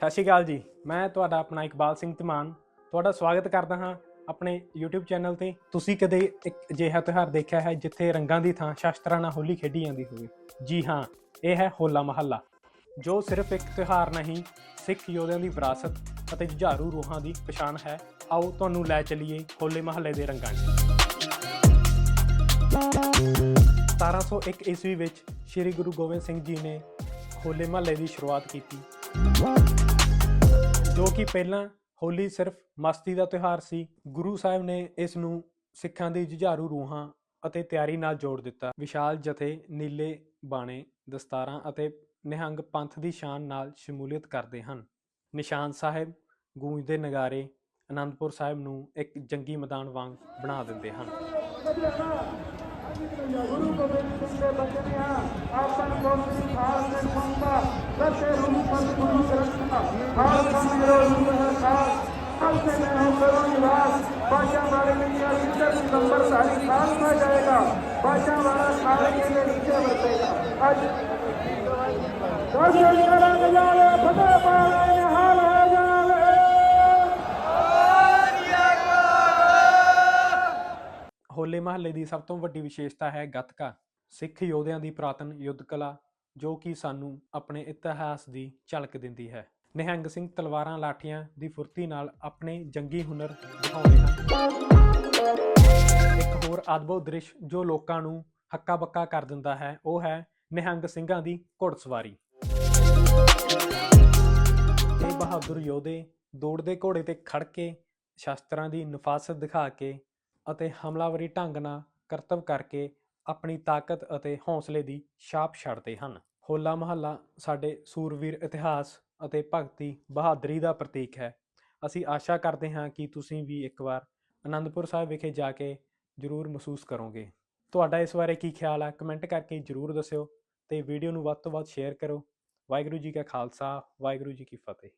ਸਤਿ ਸ਼੍ਰੀ ਅਕਾਲ ਜੀ। ਮੈਂ ਤੁਹਾਡਾ ਆਪਣਾ ਇਕਬਾਲ ਸਿੰਘ ਧਮਾਨ। ਤੁਹਾਡਾ ਸਵਾਗਤ ਕਰਦਾ ਹਾਂ ਆਪਣੇ YouTube ਚੈਨਲ ਤੇ। ਤੁਸੀਂ ਕਦੇ ਇੱਕ ਅਜਿਹਾ ਤਿਉਹਾਰ ਦੇਖਿਆ ਹੈ ਜਿੱਥੇ ਰੰਗਾਂ ਦੀ ਥਾਂ ਸ਼ਾਸਤਰਾਂ ਨਾਲ ਹੋਲੀ ਖੇਡੀ ਜਾਂਦੀ ਹੋਵੇ? ਜੀ ਹਾਂ, ਇਹ ਹੈ ਹੋਲਾ ਮਹੱਲਾ, ਜੋ ਸਿਰਫ ਇੱਕ ਤਿਉਹਾਰ ਨਹੀਂ, ਸਿੱਖ ਯੋਧਿਆਂ ਦੀ ਵਿਰਾਸਤ ਅਤੇ ਜੁਝਾਰੂ ਰੂਹਾਂ ਦੀ ਪਛਾਣ ਹੈ। ਆਓ ਤੁਹਾਨੂੰ ਲੈ ਚੱਲੀਏ ਹੋਲੇ ਮਹੱਲੇ ਦੇ ਰੰਗਾਂ 'ਚ 1701 ਈਸਵੀ ਵਿੱਚ ਸ੍ਰੀ ਗੁਰੂ ਗੋਬਿੰਦ ਸਿੰਘ ਜੀ ਨੇ ਹੋਲੇ ਮਹੱਲੇ ਦੀ ਸ਼ੁਰੂਆਤ ਕੀਤੀ। ਜੋ ਕਿ ਪਹਿਲਾਂ ਹੋਲੀ ਸਿਰਫ ਮਸਤੀ ਦਾ ਤਿਉਹਾਰ ਸੀ, ਗੁਰੂ ਸਾਹਿਬ ਨੇ ਇਸ ਨੂੰ ਸਿੱਖਾਂ ਦੀ ਜੁਝਾਰੂ ਰੂਹਾਂ ਅਤੇ ਤਿਆਰੀ ਨਾਲ ਜੋੜ ਦਿੱਤਾ। ਵਿਸ਼ਾਲ ਜਥੇ, ਨੀਲੇ ਬਾਣੇ, ਦਸਤਾਰਾਂ ਅਤੇ ਨਿਹੰਗ ਪੰਥ ਦੀ ਸ਼ਾਨ ਨਾਲ ਸ਼ਮੂਲੀਅਤ ਕਰਦੇ ਹਨ। ਨਿਸ਼ਾਨ ਸਾਹਿਬ ਗੂੰਜਦੇ ਨਗਾਰੇ ਅਨੰਦਪੁਰ ਸਾਹਿਬ ਨੂੰ ਇੱਕ ਜੰਗੀ ਮੈਦਾਨ ਵਾਂਗ ਬਣਾ ਦਿੰਦੇ ਹਨ। ਗੁਰੂ ਗੋਬਿੰਦ ਸਿੰਘ ਦੇ ਬਚਨ ਆ ਆਪਨ ਕੋਸੀ ਖਾਲ ਦੇ ਸੰਤਾ ਸੱਚੇ ਰੂਪ ਪਤ ਗੁਰੂ ਗ੍ਰੰਥਾ ਖਾਲ ਸੰਗਰੋ ਰੂਪ ਹੈ ਖਾਲ ਹਮ ਸੇ ਮੈਂ ਹੂੰ ਕਰੋ ਨਿਵਾਸ ਬਾਸ਼ਾ ਵਾਲੇ ਮਿਲਿਆ ਸਿੱਧਰ ਨੰਬਰ ਸਾਰੀ ਖਾਲ ਮਾ ਜਾਏਗਾ ਬਾਸ਼ਾ ਵਾਲਾ ਖਾਲ ਕੇ ਦੇ ਨੀਚੇ ਵਰਤੇਗਾ ਅੱਜ ਦਰਸ਼ਨ ਕਰਨ ਜਾਵੇ ਹੋਲੇ ਮਹੱਲੇ ਦੀ ਸਭ ਤੋਂ ਵੱਡੀ ਵਿਸ਼ੇਸ਼ਤਾ ਹੈ ਗੱਤਕਾ, ਸਿੱਖ ਯੋਧਿਆਂ ਦੀ ਪ੍ਰਾਤਨ ਯੁੱਧ ਕਲਾ। ਜੋ ਕਿ ਸਾਨੂੰ ਆਪਣੇ ਇਤਿਹਾਸ ਦੀ ਝਲਕ ਦਿੰਦੀ ਹੈ। ਨਿਹੰਗ ਸਿੰਘ ਤਲਵਾਰਾਂ ਲਾਠੀਆਂ ਦੀ ਫੁਰਤੀ ਨਾਲ ਆਪਣੇ ਜੰਗੀ ਹੁਨਰ ਦਿਖਾਉਂਦੇ ਹਨ। ਇੱਕ ਹੋਰ ਅਦਭੁਤ ਦ੍ਰਿਸ਼ ਜੋ ਲੋਕਾਂ ਨੂੰ ਹੱਕਾ ਬੱਕਾ ਕਰ ਦਿੰਦਾ ਹੈ, ਉਹ ਹੈ ਨਿਹੰਗ ਸਿੰਘਾਂ ਦੀ ਘੋੜਸਵਾਰੀ। ਇਹ ਬਹਾਦਰ ਯੋਧੇ ਦੌੜਦੇ ਘੋੜੇ ਤੇ ਖੜ ਕੇ ਸ਼ਸਤਰਾਂ ਦੀ ਨਫਾਸਤ ਦਿਖਾ ਕੇ ਅਤੇ ਹਮਲਾਵਰੀ ਢੰਗ ਨਾਲ ਕਰਤਵ ਕਰਕੇ ਆਪਣੀ ਤਾਕਤ ਅਤੇ ਹੌਸਲੇ ਦੀ ਛਾਪ ਛੱਡਦੇ ਹਨ। ਹੋਲਾ ਮਹੱਲਾ ਸਾਡੇ ਸੂਰਵੀਰ ਇਤਿਹਾਸ ਅਤੇ ਭਗਤੀ ਬਹਾਦਰੀ ਦਾ ਪ੍ਰਤੀਕ ਹੈ। ਅਸੀਂ ਆਸ਼ਾ ਕਰਦੇ ਹਾਂ ਕਿ ਤੁਸੀਂ ਵੀ ਇੱਕ ਵਾਰ ਅਨੰਦਪੁਰ ਸਾਹਿਬ ਵਿਖੇ ਜਾ ਕੇ ਜ਼ਰੂਰ ਮਹਿਸੂਸ ਕਰੋਗੇ। ਤੁਹਾਡਾ ਇਸ ਬਾਰੇ ਕੀ ਖਿਆਲ ਹੈ ਕਮੈਂਟ ਕਰਕੇ ਜ਼ਰੂਰ ਦੱਸਿਓ ਤੇ ਵੀਡੀਓ ਨੂੰ ਵੱਧ ਤੋਂ ਵੱਧ ਸ਼ੇਅਰ ਕਰੋ। ਵਾਹਿਗੁਰੂ ਜੀ ਕਾ ਖਾਲਸਾ, ਵਾਹਿਗੁਰੂ ਜੀ ਕੀ ਫਤਿਹ।